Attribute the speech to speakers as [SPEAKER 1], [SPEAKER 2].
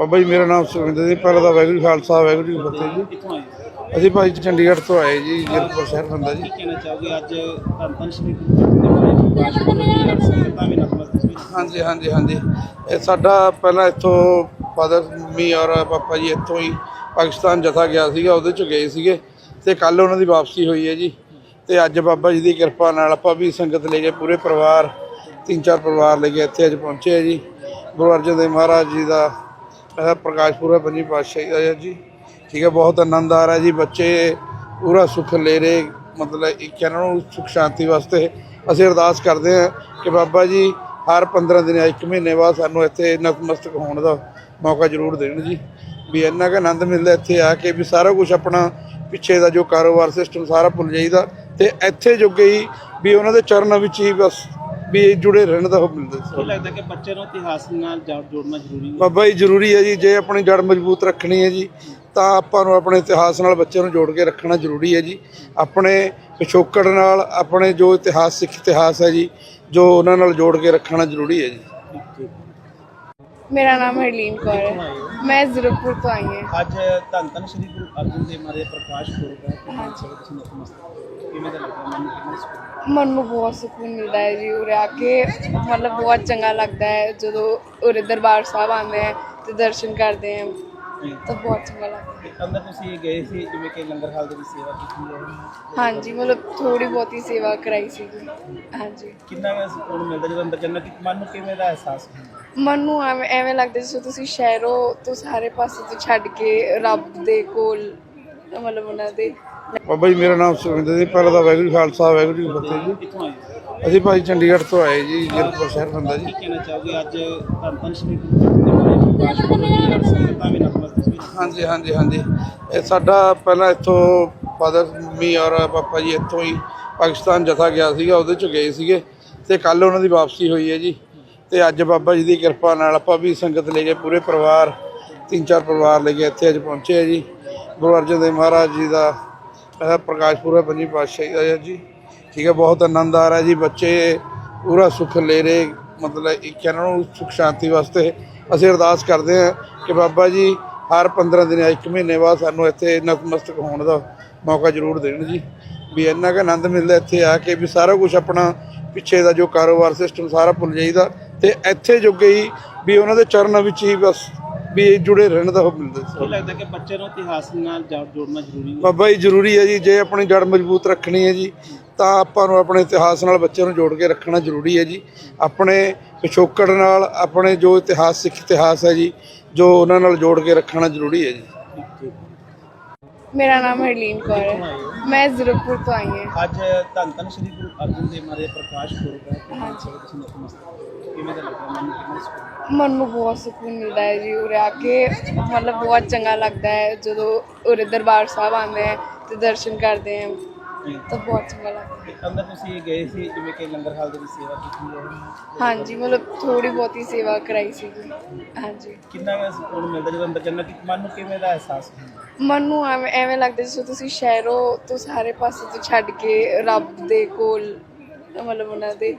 [SPEAKER 1] ਬਾਬਾ ਜੀ ਮੇਰਾ ਨਾਮ ਸੁਖਿੰਦਰ ਜੀ ਪਹਿਲਾਂ ਤਾਂ ਵਾਹਿਗੁਰੂ ਖਾਲਸਾ ਵਾਹਿਗੁਰੂ ਜੀ ਕੀ ਫਤਿਹ ਜੀ।
[SPEAKER 2] ਕਿੱਥੋਂ ਆਏ ਹੋ?
[SPEAKER 1] ਅਸੀਂ ਭਾਈ ਚੰਡੀਗੜ੍ਹ ਤੋਂ ਆਏ ਜੀ ਜੀਰਕਪੁਰ ਸ਼ਹਿਰ ਬੰਦਾ ਜੀ।
[SPEAKER 2] ਕੀ ਕਹਿਣਾ ਚਾਹੋਗੇ? ਅੱਜ ਧੰਨ ਧੰਨ ਸ਼੍ਰੀ ਗੁਰੂ ਅਰਜਨ ਦੇਵ ਮਹਾਰਾਜ ਪ੍ਰਕਾਸ਼ ਪੁਰਬ ਦੀ ਹਰ ਸੰਗਤਾਂ ਵੀ ਨਤਮਸਤਕ ਵੀ
[SPEAKER 1] ਹਾਂਜੀ ਹਾਂਜੀ ਹਾਂਜੀ। ਇਹ ਸਾਡਾ ਪਹਿਲਾਂ ਇੱਥੋਂ ਫਾਦਰ ਮੰਮੀ ਔਰ ਪਾਪਾ ਜੀ ਇੱਥੋਂ ਹੀ ਪਾਕਿਸਤਾਨ ਜਥਾ ਗਿਆ ਸੀਗਾ ਉਹਦੇ ਚ ਗਏ ਸੀਗੇ। ਤੇ ਕੱਲ ਉਹਨਾਂ ਦੀ ਵਾਪਸੀ ਹੋਈ ਹੈ ਜੀ। ਤੇ ਅੱਜ ਬਾਬਾ ਜੀ ਦੀ ਕਿਰਪਾ ਨਾਲ ਆਪਾਂ ਵੀ ਸੰਗਤ ਲੈ ਕੇ ਪੂਰੇ ਪਰਿਵਾਰ ਤਿੰਨ ਚਾਰ ਪਰਿਵਾਰ ਲੈ ਕੇ ਇੱਥੇ ਅੱਜ ਪਹੁੰਚੇ ਆ ਜੀ। ਗੁਰੂ ਅਰਜਨ ਦੇਵ ਮਹਾਰਾਜ ਜੀ ਦਾ ਇਹ ਪ੍ਰਕਾਸ਼ ਪੁਰਬ ਪੰਜੀ ਪਾਤਸ਼ਾਹੀ ਦਾ ਹੈ ਜੀ। ਠੀਕ ਹੈ, ਬਹੁਤ ਆਨੰਦ ਆ ਰਿਹਾ ਜੀ, ਬੱਚੇ ਪੂਰਾ ਸੁੱਖ ਲੈ ਰਹੇ, ਮਤਲਬ ਇੱਕ ਇਹਨਾਂ ਨੂੰ, ਸੁਖ ਸ਼ਾਂਤੀ ਵਾਸਤੇ ਅਸੀਂ ਅਰਦਾਸ ਕਰਦੇ ਹਾਂ ਕਿ ਬਾਬਾ ਜੀ, ਹਰ 15 ਦਿਨ, ਇੱਕ ਮਹੀਨੇ ਬਾਅਦ ਸਾਨੂੰ ਇੱਥੇ ਨਤਮਸਤਕ ਹੋਣ ਦਾ ਮੌਕਾ ਜ਼ਰੂਰ ਦੇਣ ਜੀ। ਵੀ ਇੰਨਾ ਕੁ ਆਨੰਦ ਮਿਲਦਾ ਇੱਥੇ ਆ ਕੇ ਵੀ ਸਾਰਾ ਕੁਝ ਆਪਣਾ ਪਿੱਛੇ ਦਾ ਜੋ ਕਾਰੋਬਾਰ ਸਿਸਟਮ ਸਾਰਾ ਭੁੱਲ ਜਾਈਦਾ ਤੇ ਇੱਥੇ ਜੋਗੇ ਹੀ ਵੀ ਉਹਨਾਂ ਦੇ ਚਰਨਾਂ ਵਿੱਚ ਹੀ ਬਸ ਵੀ ਜੁੜੇ ਰਹਿਣ ਦਾ ਉਹ ਮਿਲਦਾ
[SPEAKER 2] ਕੀ
[SPEAKER 1] ਸੀ
[SPEAKER 2] ਲੱਗਦਾ ਕਿ ਬੱਚੇ ਨੂੰ ਇਤਿਹਾਸ ਨਾਲ ਜੜ ਜੋੜਨਾ ਜ਼ਰੂਰੀ ਹੈ?
[SPEAKER 1] ਬਾਬਾ ਜੀ ਜ਼ਰੂਰੀ ਹੈ ਜੀ ਜੇ ਆਪਣੀ ਜੜ ਮਜ਼ਬੂਤ ਰੱਖਣੀ ਹੈ ਜੀ ਤਾਂ ਆਪਾਂ ਨੂੰ ਆਪਣੇ ਇਤਿਹਾਸ ਨਾਲ ਬੱਚਿਆਂ ਨੂੰ ਜੋੜ ਕੇ ਰੱਖਣਾ ਜ਼ਰੂਰੀ ਹੈ ਜੀ। ਆਪਣੇ ਪਿਛੋਕੜ ਨਾਲ ਆਪਣੇ ਜੋ ਇਤਿਹਾਸ ਸਿੱਖ ਇਤਿਹਾਸ ਹੈ ਜੀ ਜੋ ਉਹਨਾਂ ਨਾਲ ਜੋੜ ਕੇ ਰੱਖਣਾ ਜ਼ਰੂਰੀ ਹੈ ਜੀ।
[SPEAKER 3] ਮੇਰਾ ਨਾਮ ਹਰਲੀਨ ਕੌਰ ਹੈ। ਮੈਂ ਜ਼ੀਰਕਪੁਰ ਤੋਂ ਆਈ ਹਾਂ।
[SPEAKER 2] ਅੱਜ ਧੰਨ ਧੰਨ ਸ਼੍ਰੀ ਗੁਰੂ ਅਰਜਨ ਦੇਵ ਮਹਾਰਾਜ ਪ੍ਰਕਾਸ਼ ਪੁਰਬ ਹੈ। ਤੇ ਕਿਵੇਂ ਦਾ ਲੱਗਦਾ ਮਨ ਨੂੰ
[SPEAKER 3] ਬਹੁਤ ਸਕੂਨ ਮਿਲਦਾ ਹੈ ਜੀ ਉਰੇ ਆ ਕੇ। ਮਤਲਬ ਬਹੁਤ ਚੰਗਾ ਲੱਗਦਾ ਹੈ ਜਦੋਂ ਉਰੇ ਦਰਬਾਰ ਸਾਹਿਬ ਆਉਂਦੇ ਹੈ ਤੇ ਦਰਸ਼ਨ ਕਰਦੇ ਹਾਂ। ਤਾਂ ਬਹੁਤ ਚੰਗਾ ਲੱਗਦਾ
[SPEAKER 2] ਅੰਦਰ ਤੁਸੀਂ ਗਏ ਸੀ ਜਿਵੇਂ ਕਿ ਲੰਗਰ ਹਾਲ ਦੇ ਵਿੱਚ ਸੇਵਾ ਕੀਤੀ ਹੈ।
[SPEAKER 3] ਹਾਂਜੀ ਮਤਲਬ ਥੋੜੀ ਬਹੁਤੀ ਸੇਵਾ ਕਰਾਈ ਸੀ। ਹਾਂਜੀ।
[SPEAKER 2] ਕਿੰਨਾ ਕੁ ਸਕੂਨ ਮਿਲਦਾ ਜਦੋਂ ਅੰਦਰ ਜੰਨਤ ਮਨ ਨੂੰ ਕਿਵੇਂ ਦਾ ਅਹਿਸਾਸ ਹੁੰਦਾ?
[SPEAKER 3] ਮਨ ਨੂੰ ਐਵੇਂ ਐਵੇਂ ਲੱਗਦਾ ਜਿਵੇਂ ਤੁਸੀਂ ਸ਼ਹਿਰੋਂ ਤੋਂ ਸਾਰੇ ਪਾਸੇ ਤੋਂ ਛੱਡ ਕੇ ਰੱਬ ਦੇ ਕੋਲ ਮਤਲਬ ਉਹਨਾਂ ਦੇ
[SPEAKER 1] ਬਾਬਾ ਜੀ ਮੇਰਾ ਨਾਮ ਸੁਖਿੰਦਰ ਜੀ ਪਹਿਲਾਂ ਤਾਂ ਵਾਹਿਗੁਰੂ ਜੀ ਖਾਲਸਾ ਵਾਹਿਗੁਰੂ ਜੀ ਕੀ ਫਤਿਹ ਜੀ।
[SPEAKER 2] ਕਿੱਥੋਂ ਆਏ ਹੋ?
[SPEAKER 1] ਅਸੀਂ ਭਾਈ ਚੰਡੀਗੜ੍ਹ ਤੋਂ ਆਏ ਜੀ ਜੀਰਕਪੁਰ ਸ਼ਹਿਰ ਬੰਦਾ ਜੀ।
[SPEAKER 2] ਕੀ ਕਹਿਣਾ ਚਾਹੋਗੇ? ਅੱਜ ਧੰਨ ਧੰਨ ਸ਼੍ਰੀ ਗੁਰੂ ਅਰਜਨ ਦੇਵ ਮਹਾਰਾਜ ਪ੍ਰਕਾਸ਼ ਪੁਰਬ ਦੀ ਹਰ ਸੰਗਤਾਂ ਵੀ ਨਤਮਸਤਕ ਵੀ
[SPEAKER 1] ਹਾਂਜੀ ਹਾਂਜੀ ਹਾਂਜੀ। ਇਹ ਸਾਡਾ ਪਹਿਲਾਂ ਇੱਥੋਂ ਫਾਦਰ ਮੰਮੀ ਔਰ ਪਾਪਾ ਜੀ ਇੱਥੋਂ ਹੀ ਪਾਕਿਸਤਾਨ ਜਥਾ ਗਿਆ ਸੀਗਾ ਉਹਦੇ ਚ ਗਏ ਸੀਗੇ ਤੇ ਕੱਲ ਉਹਨਾਂ ਦੀ ਵਾਪਸੀ ਹੋਈ ਹੈ ਜੀ। ਤੇ ਅੱਜ ਬਾਬਾ ਜੀ ਦੀ ਕਿਰਪਾ ਨਾਲ ਆਪਾਂ ਵੀ ਸੰਗਤ ਲੈ ਕੇ ਪੂਰੇ ਪਰਿਵਾਰ ਤਿੰਨ ਚਾਰ ਪਰਿਵਾਰ ਲੈ ਕੇ ਇੱਥੇ ਅੱਜ ਪਹੁੰਚੇ ਆ ਜੀ। ਗੁਰੂ ਅਰਜਨ ਦੇਵ ਮਹਾਰਾਜ ਜੀ ਦਾ ਇਹ ਪ੍ਰਕਾਸ਼ ਪੁਰਬ ਪੰਜੀ ਪਾਤਸ਼ਾਹੀ ਦਾ ਹੈ ਜੀ। ਠੀਕ ਹੈ, ਬਹੁਤ ਆਨੰਦ ਆ ਰਿਹਾ ਜੀ। ਬੱਚੇ ਪੂਰਾ ਸੁੱਖ ਲੈ ਰਹੇ, ਮਤਲਬ ਇੱਕ ਇਹਨਾਂ ਨੂੰ ਸੁਖ ਸ਼ਾਂਤੀ ਵਾਸਤੇ ਅਸੀਂ ਅਰਦਾਸ ਕਰਦੇ ਹਾਂ ਕਿ ਬਾਬਾ ਜੀ, ਹਰ 15 ਦਿਨ ਇੱਕ ਮਹੀਨੇ ਬਾਅਦ ਸਾਨੂੰ ਇੱਥੇ ਨਤਮਸਤਕ ਹੋਣ ਦਾ ਮੌਕਾ ਜ਼ਰੂਰ ਦੇਣ ਜੀ। ਵੀ ਇੰਨਾ ਕੁ ਆਨੰਦ ਮਿਲਦਾ ਇੱਥੇ ਆ ਕੇ ਵੀ ਸਾਰਾ ਕੁਝ ਆਪਣਾ ਪਿੱਛੇ ਦਾ ਜੋ ਕਾਰੋਬਾਰ ਸਿਸਟਮ ਸਾਰਾ ਭੁੱਲ ਜਾਈਦਾ ਤੇ ਇੱਥੇ ਜੋਗੇ ਹੀ ਵੀ ਉਹਨਾਂ ਦੇ ਚਰਨਾਂ ਵਿੱਚ ਹੀ ਬਸ ਵੀ ਜੁੜੇ ਰਹਿਣ ਦਾ ਉਹ ਮਿਲਦਾ ਸੀ
[SPEAKER 2] ਕੀ ਲੱਗਦਾ ਕਿ ਬੱਚੇ ਨੂੰ ਇਤਿਹਾਸ ਨਾਲ ਜੜ ਜੋੜਨਾ ਜ਼ਰੂਰੀ ਹੈ?
[SPEAKER 1] ਬਾਬਾ ਜੀ ਜ਼ਰੂਰੀ ਹੈ ਜੀ ਜੇ ਆਪਣੀ ਜੜ ਮਜ਼ਬੂਤ ਰੱਖਣੀ ਹੈ ਜੀ ਤਾਂ ਆਪਾਂ ਨੂੰ ਆਪਣੇ ਇਤਿਹਾਸ ਨਾਲ ਬੱਚਿਆਂ ਨੂੰ ਜੋੜ ਕੇ ਰੱਖਣਾ ਜ਼ਰੂਰੀ ਹੈ ਜੀ। ਆਪਣੇ ਪਿਛੋਕੜ ਨਾਲ ਆਪਣੇ ਜੋ ਇਤਿਹਾਸ ਸਿੱਖ ਇਤਿਹਾਸ ਹੈ ਜੀ ਜੋ ਉਹਨਾਂ ਨਾਲ ਜੋੜ ਕੇ ਰੱਖਣਾ ਜ਼ਰੂਰੀ ਹੈ ਜੀ।
[SPEAKER 3] ਮੇਰਾ ਨਾਮ ਹਰਲੀਨ ਕੌਰ ਹੈ। ਮੈਂ ਜ਼ੀਰਕਪੁਰ ਤੋਂ ਆਈ ਹਾਂ।
[SPEAKER 2] ਅੱਜ ਧੰਨ ਧੰਨ ਸ਼੍ਰੀ ਗੁਰੂ ਅਰਜਨ ਦੇਵ ਮਹਾਰਾਜ ਪ੍ਰਕਾਸ਼ ਪੁਰਬ ਹੈ। ਨਤਮਸਤਕ ਕਿਵੇਂ ਦਾ ਲੱਗਦਾ ਮਨ ਕਿਵੇਂ ਸਕੂਨ
[SPEAKER 3] ਮਨ ਨੂੰ ਬਹੁਤ ਸਕੂਨ ਮਿਲਦਾ ਹੈ ਜੀ ਉਰੇ ਆ ਕੇ ਮਤਲਬ ਬਹੁਤ ਚੰਗਾ ਲੱਗਦਾ ਹੈ ਜਦੋਂ ਉਰੇ ਦਰਬਾਰ ਸਾਹਿਬ ਆਉਂਦੇ ਹੈ ਤੇ ਦਰਸ਼ਨ ਕਰਦੇ ਹਾਂ ਤਾਂ ਬਹੁਤ ਚੰਗਾ ਲੱਗਦਾ ਹੈ।
[SPEAKER 2] ਅੰਦਰ ਤੁਸੀਂ ਗਏ ਸੀ ਜਿਵੇਂ ਕਿ ਲੰਗਰ ਹਾਲ ਦੇ ਵਿੱਚ ਸੇਵਾ ਕੀਤੀ ਹੈ।
[SPEAKER 3] ਹਾਂਜੀ ਮਤਲਬ ਥੋੜੀ ਬਹੁਤੀ ਸੇਵਾ ਕਰਾਈ ਸੀ ਹਾਂਜੀ।
[SPEAKER 2] ਕਿੰਨਾ ਕੁ ਸਕੂਨ ਮਿਲਦਾ ਜਦੋਂ ਅੰਦਰ ਜੰਨਤ ਦੀ ਮਨ ਨੂੰ ਕਿਵੇਂ ਦਾ ਅਹਿਸਾਸ ਹੁੰਦਾ?
[SPEAKER 3] ਮਨ ਨੂੰ ਐਵੇਂ ਐਵੇਂ ਲੱਗਦਾ ਜਿਵੇਂ ਤੁਸੀਂ ਸ਼ਹਿਰੋਂ ਤੋਂ ਸਾਰੇ ਪਾਸੇ ਤੋਂ ਛੱਡ ਕੇ ਰੱਬ ਦੇ ਕੋਲ ਮਤਲਬ ਉਹਨਾਂ ਦੇ